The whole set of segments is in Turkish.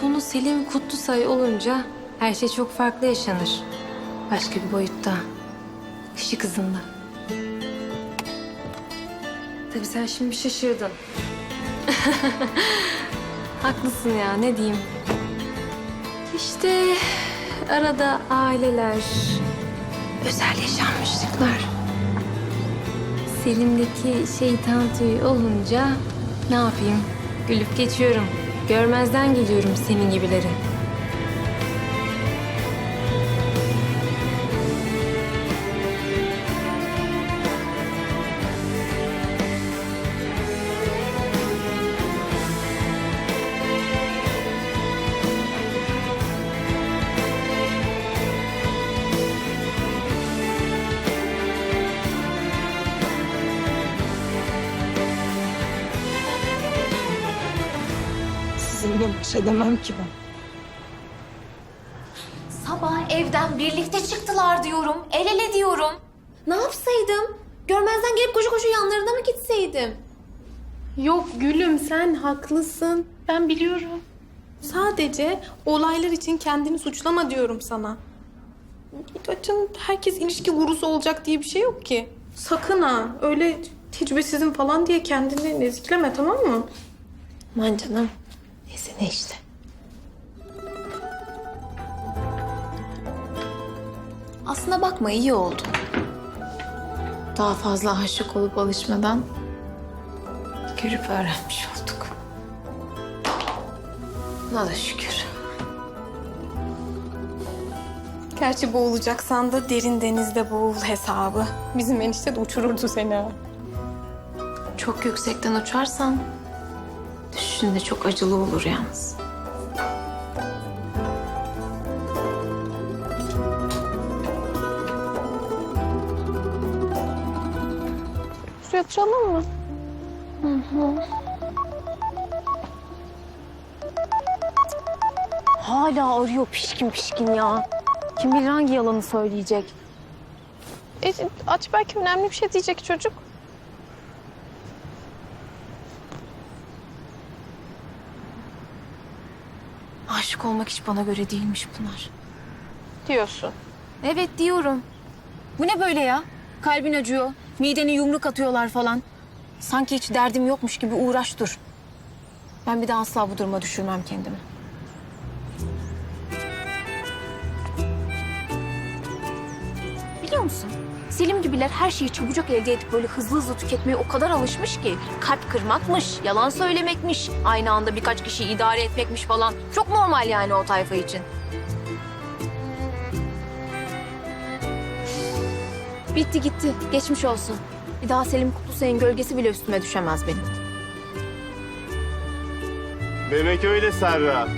konu Selim Kutlusay olunca her şey çok farklı yaşanır. Başka bir boyutta. Işık hızında. Tabii sen şimdi şaşırdın. Haklısın ya ne diyeyim. İşte arada aileler, özel yaşanmışlıklar. Selim'deki şeytan tüyü olunca ne yapayım? Gülüp geçiyorum. Görmezden geliyorum senin gibileri. Baş edemem ki ben. Sabah evden birlikte çıktılar diyorum. El ele diyorum. Ne yapsaydım? Görmezden gelip koşu koşu yanlarına mı gitseydim? Yok gülüm sen haklısın. Ben biliyorum. Sadece olaylar için kendini suçlama diyorum sana. Açın herkes ilişki gurusu olacak diye bir şey yok ki. Sakın ha öyle tecrübesizim falan diye kendini ezikleme tamam mı? Aman canım. Neyse ne işte. Aslına bakma iyi oldu. Daha fazla aşık olup alışmadan görüp öğrenmiş olduk. Buna da şükür. Gerçi boğulacaksan da derin denizde boğul hesabı. Bizim enişte de uçururdu seni ha. Çok yüksekten uçarsan düşüşünde çok acılı olur yalnız. Su yatıralım mı? Hala arıyor pişkin pişkin ya. Kim bilir hangi yalanı söyleyecek. E, aç belki önemli bir şey diyecek çocuk. Aşık olmak hiç bana göre değilmiş Pınar. Diyorsun. Evet diyorum. Bu ne böyle ya? Kalbin acıyor, midene yumruk atıyorlar falan. Sanki hiç derdim yokmuş gibi uğraş dur. Ben bir daha asla bu duruma düşürmem kendimi. Musun? Selim gibiler her şeyi çabucak elde edip böyle hızlı hızlı tüketmeye o kadar alışmış ki. Kalp kırmakmış, yalan söylemekmiş, aynı anda birkaç kişiyi idare etmekmiş falan. Çok normal yani o tayfa için. Bitti gitti. Geçmiş olsun. Bir daha Selim Kutlusay'ın gölgesi bile üstüme düşemez benim. Demek öyle Serra.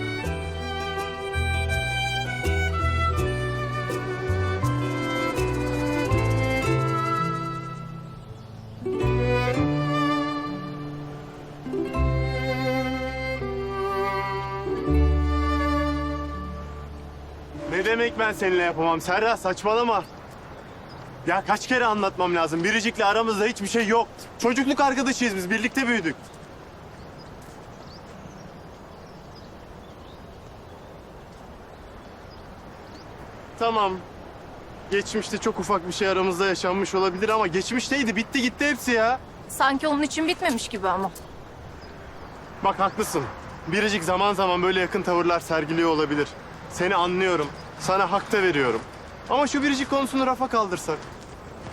Ben seninle yapamam Serra saçmalama. Ya kaç kere anlatmam lazım. Biricik'le aramızda hiçbir şey yok. Çocukluk arkadaşıyız biz. Birlikte büyüdük. Tamam. Geçmişte çok ufak bir şey aramızda yaşanmış olabilir ama geçmişteydi. Bitti gitti hepsi ya. Sanki onun için bitmemiş gibi ama. Bak haklısın. Biricik zaman zaman böyle yakın tavırlar sergiliyor olabilir. Seni anlıyorum. Sana hak da veriyorum. Ama şu biricik konusunu rafa kaldırsak.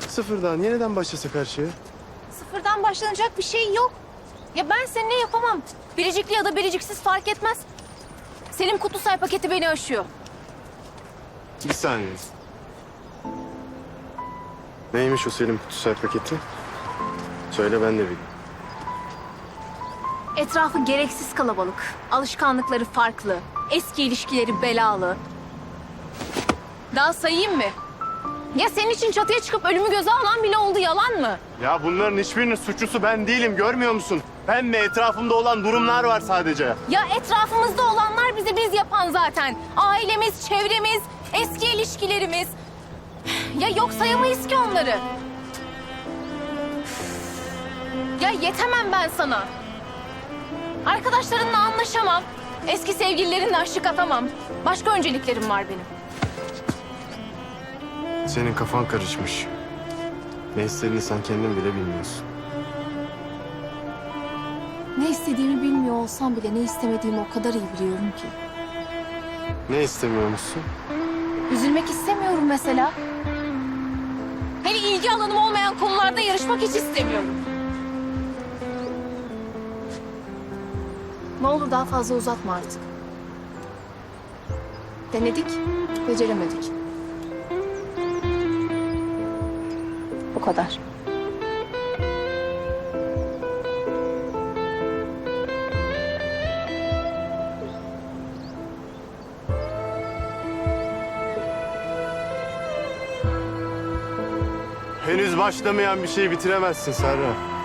Sıfırdan yeniden başlasak her şeye. Sıfırdan başlanacak bir şey yok. Ya ben seninle yapamam. Biricikli ya da biriciksiz fark etmez. Selim Kutlusay paketi beni aşıyor. Bir saniye. Neymiş o Selim Kutusay paketi? Söyle ben de bileyim. Etrafı gereksiz kalabalık. Alışkanlıkları farklı. Eski ilişkileri belalı. Daha sayayım mı? Ya senin için çatıya çıkıp ölümü göze alan bile oldu yalan mı? Ya bunların hiçbirinin suçlusu ben değilim görmüyor musun? Ben ve etrafımda olan durumlar var sadece. Ya etrafımızda olanlar bizi biz yapan zaten. Ailemiz, çevremiz, eski ilişkilerimiz. Ya yok sayamayız ki onları. Ya yetemem ben sana. Arkadaşlarınla anlaşamam. Eski sevgililerinle aşık atamam. Başka önceliklerim var benim. Senin kafan karışmış. Ne istediğini sen kendin bile bilmiyorsun. Ne istediğimi bilmiyor olsam bile ne istemediğimi o kadar iyi biliyorum ki. Ne istemiyor musun? Üzülmek istemiyorum mesela. Hele ilgi alanım olmayan konularda yarışmak hiç istemiyorum. Ne olur daha fazla uzatma artık. Denedik, beceremedik. Kadar. Henüz başlamayan bir şeyi bitiremezsin Serra.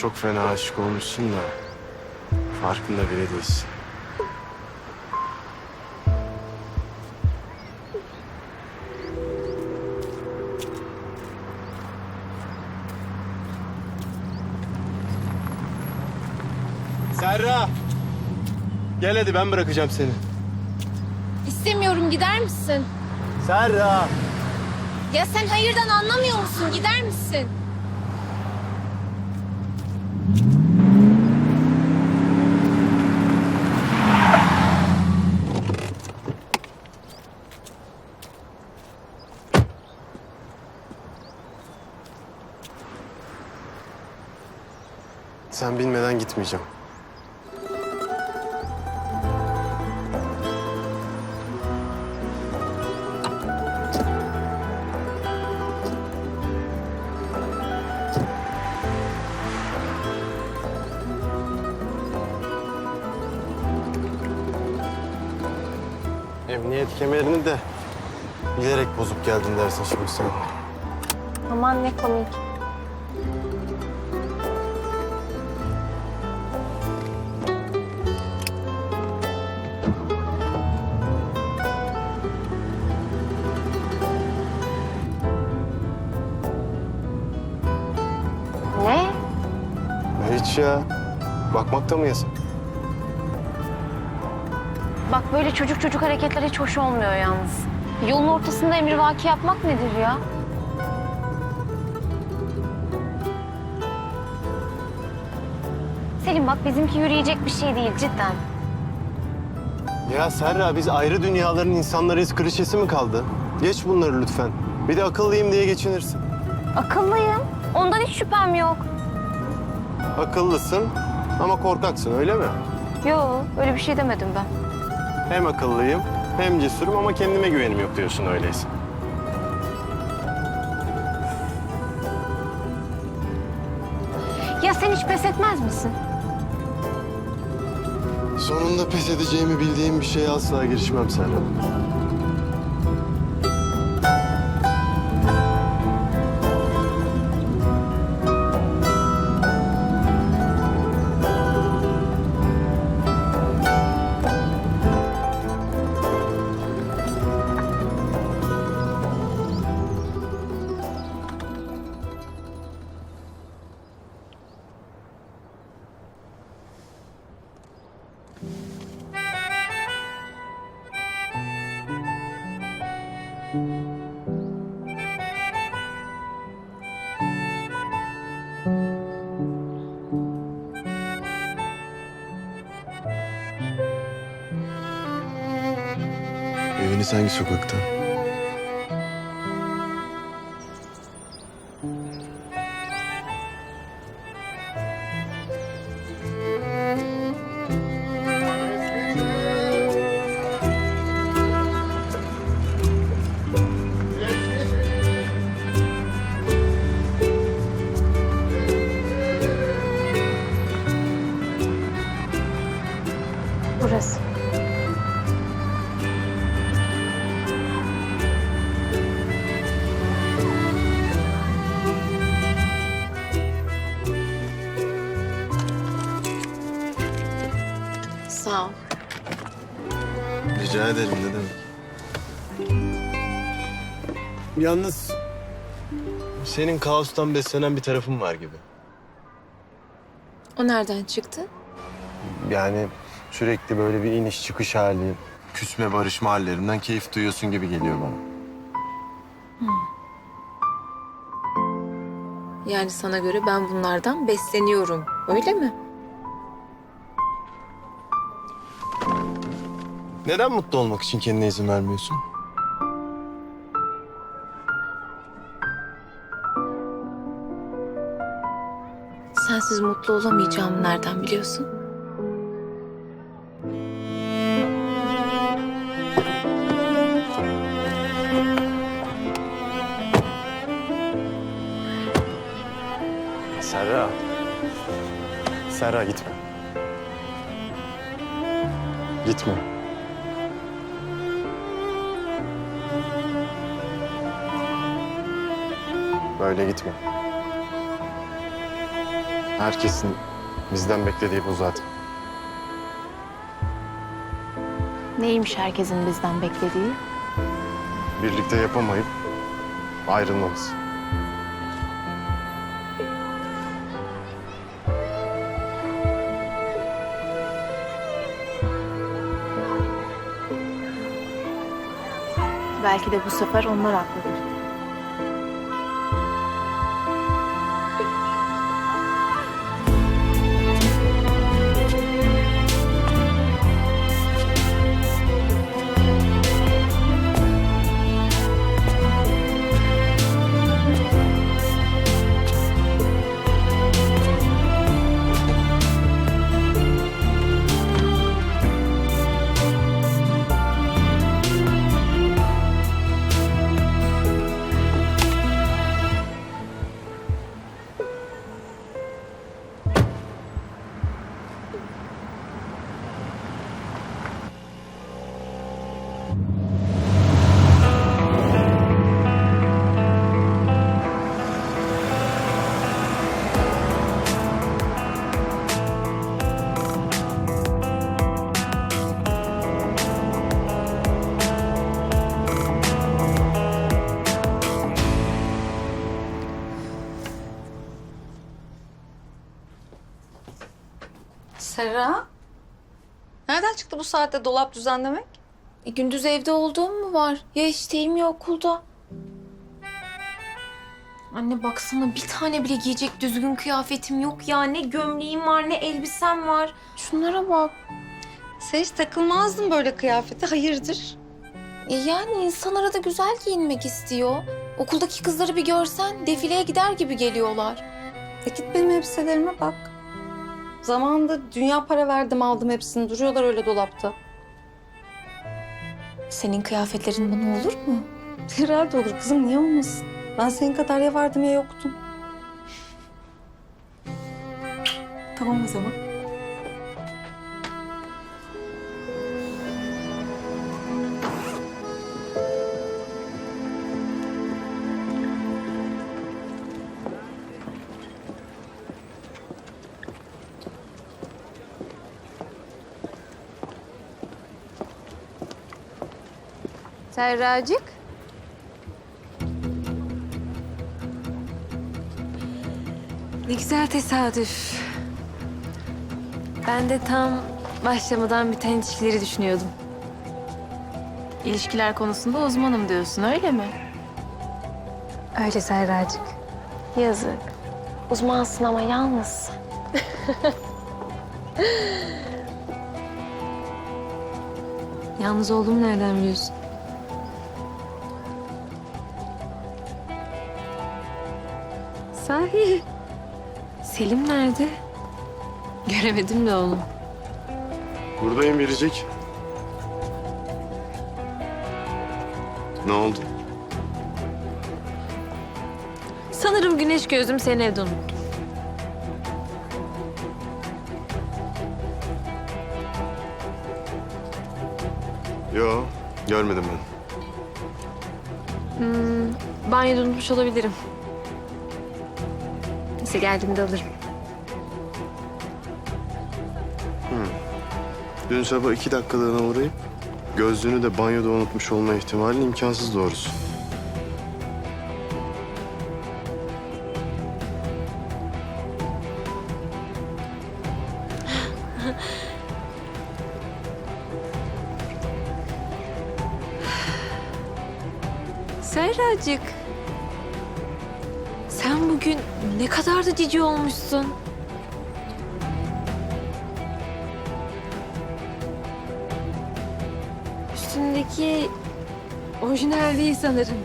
Çok fena aşık olmuşsun da farkında bile değilsin. Serra! Gel hadi ben bırakacağım seni. İstemiyorum gider misin? Serra! Ya sen hayırdan anlamıyor musun? Gider misin? Sen bilmeden gitmeyeceğim. Emniyet kemerini de bilerek bozup geldin dersin şimdi sen. Aman ne komik. Hiç ya. Bakmakta mı yasak? Bak böyle çocuk çocuk hareketler hiç hoş olmuyor yalnız. Yolun ortasında emrivaki yapmak nedir ya? Selim bak bizimki yürüyecek bir şey değil cidden. Ya Serra biz ayrı dünyaların insanlarıyız klişesi mi kaldı? Geç bunları lütfen. Bir de akıllıyım diye geçinirsin. Akıllıyım. Ondan hiç şüphem yok. Akıllısın ama korkaksın öyle mi? Yo öyle bir şey demedim ben. Hem akıllıyım hem cesurum ama kendime güvenim yok diyorsun öyleyse. Ya sen hiç pes etmez misin? Sonunda pes edeceğimi bildiğim bir şeye asla girişmem Serra. Eviniz hangi sokakta? Sağ ol. Rica ederim ne demek. Yalnız senin kaostan beslenen bir tarafın var gibi. O nereden çıktı? Yani sürekli böyle bir iniş çıkış hali, küsme barışma hallerinden keyif duyuyorsun gibi geliyor bana. Yani sana göre ben bunlardan besleniyorum. Öyle mi? Neden mutlu olmak için kendine izin vermiyorsun? Sensiz mutlu olamayacağımı nereden biliyorsun? Serra. Serra gitme. Gitme. Böyle gitme. Herkesin bizden beklediği bu zaten. Neymiş herkesin bizden beklediği? Birlikte yapamayıp ayrılmamız. Belki de bu sefer onlar haklıdır. Serra? Nereden çıktı bu saatte dolap düzenlemek? E, gündüz evde olduğum mu var? Ya işteyim ya okulda. Anne baksana bir tane bile giyecek düzgün kıyafetim yok ya. Ne gömleğim var ne elbisem var. Şunlara bak. Sen hiç takılmazdın böyle kıyafete. Hayırdır? E yani insan arada güzel giyinmek istiyor. Okuldaki kızları bir görsen defileye gider gibi geliyorlar. E git benim elbiselerime bak. Zamanında dünya para verdim aldım hepsini. Duruyorlar öyle dolapta. Senin kıyafetlerin bana olur mu? Herhalde olur kızım niye olmasın? Ben senin kadar ya vardım ya yoktum. Tamam o zaman. Serracık. Ne güzel tesadüf. Ben de tam başlamadan biten ilişkileri düşünüyordum. İlişkiler konusunda uzmanım diyorsun öyle mi? Öyle Serracık. Yazık. Uzmansın ama yalnız. Yalnız olduğumu nereden biliyorsun? Sahi. Selim nerede? Göremedim de onu. Buradayım Biricik. Ne oldu? Sanırım güneş gözüm seni evde unuttum. Yo, görmedim ben. Banyoda unutmuş olabilirim. Neyse geldiğimde alırım. Dün sabah iki dakikalığına uğrayıp gözlüğünü de banyoda unutmuş olma ihtimali imkansız doğrusu. Serracık. Da cici olmuşsun. Üstündeki orijinal değil sanırım.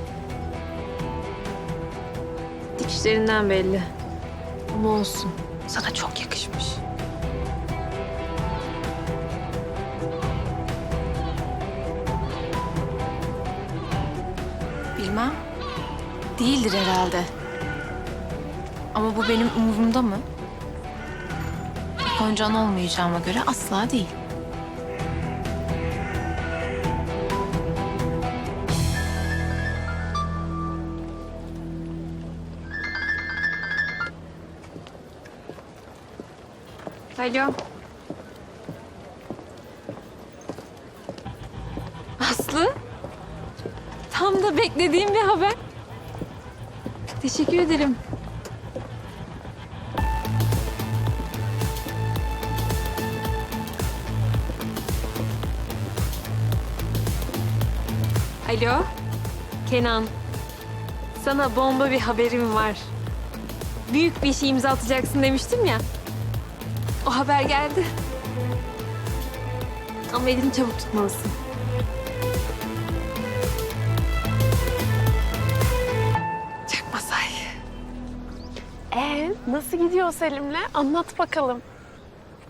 Dikişlerinden belli. Ama olsun. Sana çok yakışmış. Bilmem. Değildir herhalde. Ama bu benim umurumda mı? Koncan olmayacağıma göre asla değil. Alo. Aslı. Tam da beklediğim bir haber. Teşekkür ederim. Alo. Kenan. Sana bomba bir haberim var. Büyük bir şey imza atacaksın demiştim ya. O haber geldi. Ama elini çabuk tutmalısın. Çakma say. Ee, nasıl gidiyor Selim'le? Anlat bakalım.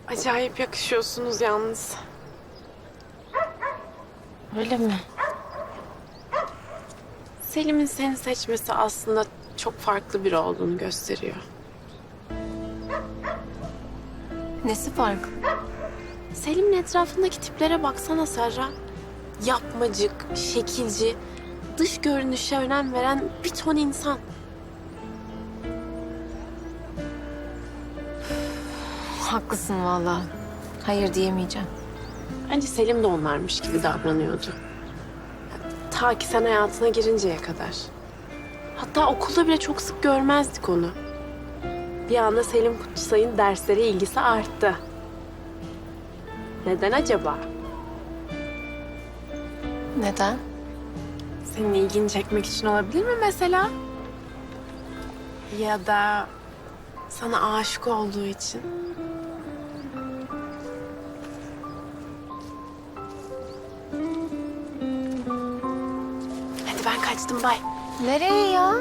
Acayip yakışıyorsunuz yalnız. Öyle mi? Selim'in seni seçmesi aslında çok farklı biri olduğunu gösteriyor. Nesi farklı? Selim'in etrafındaki tiplere baksana Serra. Yapmacık, şekilci, dış görünüşe önem veren bir ton insan. Haklısın vallahi. Hayır diyemeyeceğim. Bence Selim de onlarmış gibi davranıyordu. Ta ki sen hayatına girinceye kadar. Hatta okulda bile çok sık görmezdik onu. Bir anda Selim Kutlusay'ın derslere ilgisi arttı. Neden acaba? Neden? Senin ilgini çekmek için olabilir mi mesela? Ya da sana aşık olduğu için. Kaçtım bay. Nereye ya?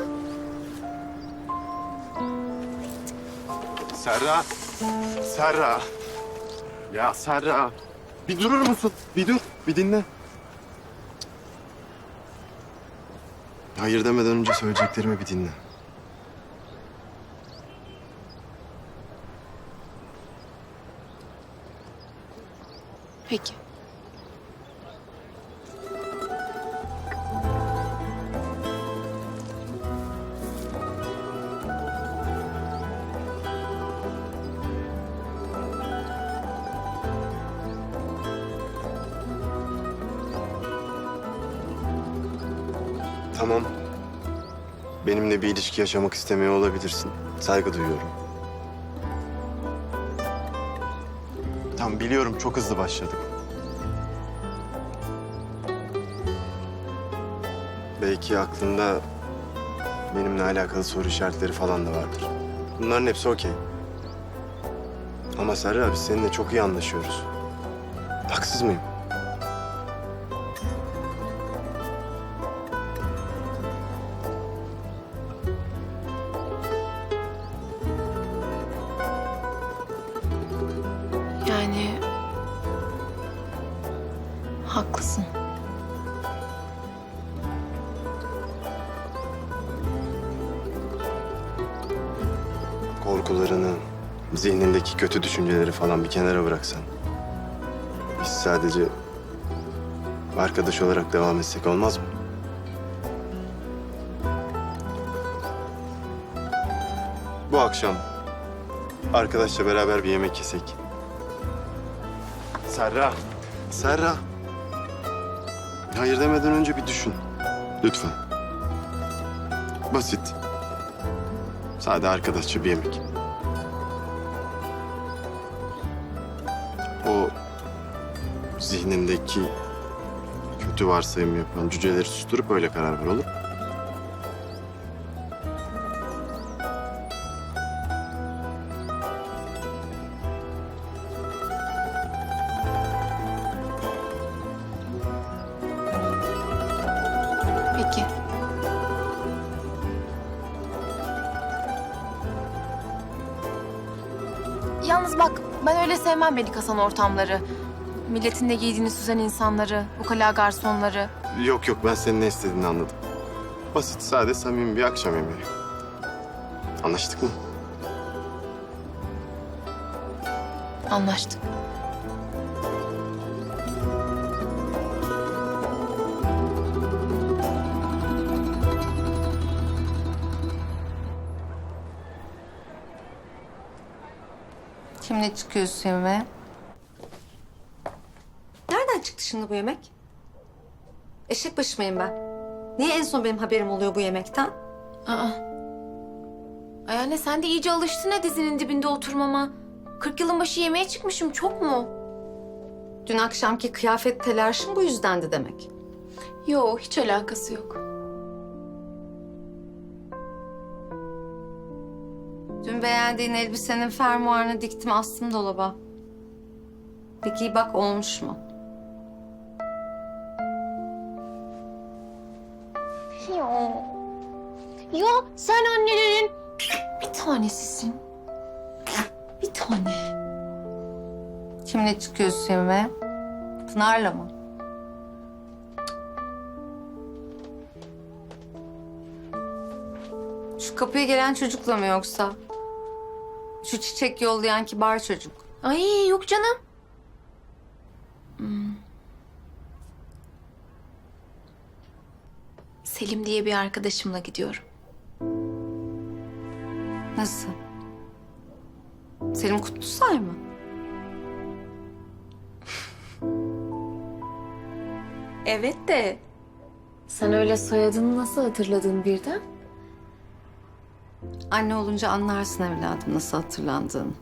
Serra. Serra. Ya Serra. Bir durur musun? Bir dur. Bir dinle. Hayır demeden önce söyleyeceklerimi bir dinle. Peki. Tamam. Benimle bir ilişki yaşamak istemiyor olabilirsin. Saygı duyuyorum. Tamam biliyorum çok hızlı başladık. Belki aklında benimle alakalı soru işaretleri falan da vardır. Bunların hepsi okey. Ama Serra biz seninle çok iyi anlaşıyoruz. Haksız mıyım? Korkularını, zihnindeki kötü düşünceleri falan bir kenara bıraksan. Biz sadece arkadaş olarak devam etsek olmaz mı? Bu akşam arkadaşla beraber bir yemek yesek. Serra. Serra. Hayır demeden önce bir düşün. Lütfen. Basit. Sade arkadaşça bir yemek. Zihnindeki kötü varsayım yapan cüceleri susturup öyle karar ver olur. Peki. Yalnız bak ben öyle sevmem Melik Hasan ortamları. Milletin de giydiğini süzen insanları, ukala garsonları. Yok yok ben senin ne istediğini anladım. Basit, sade, samimi bir akşam yemeği. Anlaştık mı? Anlaştık. Kimle çıkıyorsun yemeğe? Şimdi bu yemek? Eşek başı mıyım ben? Niye en son benim haberim oluyor bu yemekten? Aa. Ay anne sen de iyice alıştın ha dizinin dibinde oturmama. 40 yılın başı yemeğe çıkmışım çok mu? Dün akşamki kıyafet telaşım bu yüzdendi demek. Yo hiç alakası yok. Dün beğendiğin elbisenin fermuarını diktim astım dolaba. Peki bak olmuş mu? Ya sen annelerin bir tanesisin. Bir tane. Kimle çıkıyorsun yemeğe? Pınar'la mı? Şu kapıya gelen çocukla mı yoksa? Şu çiçek yollayan kibar çocuk. Ay yok canım. Hmm. Selim diye bir arkadaşımla gidiyorum. Nasıl? Selim Kutlusay mı? Evet de. Sen öyle soyadını nasıl hatırladın birden? Anne olunca anlarsın evladım nasıl hatırlandığını.